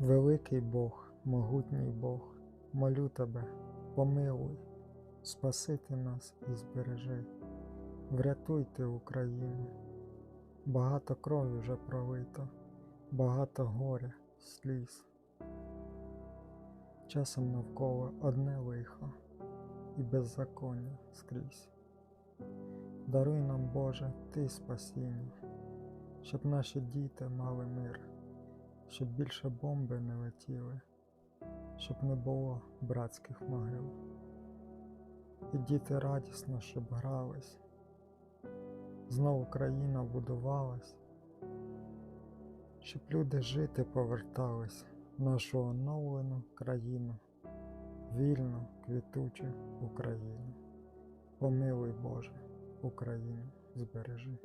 Великий Бог, могутній Бог, молю тебе, помилуй, спаси ти нас і збережи, врятуй ти Україну. Багато крові вже пролито, багато горя, сліз. Часом навколо одне лихо і беззаконня скрізь. Даруй нам, Боже, Ти спасіння, щоб наші діти мали мир, щоб більше бомби не летіли, щоб не було братських могил. І діти радісно, щоб грались, знову країна будувалась, щоб люди жити повертались в нашу оновлену країну, вільну, квітучу Україну. Помилуй, Боже, Україну збережи.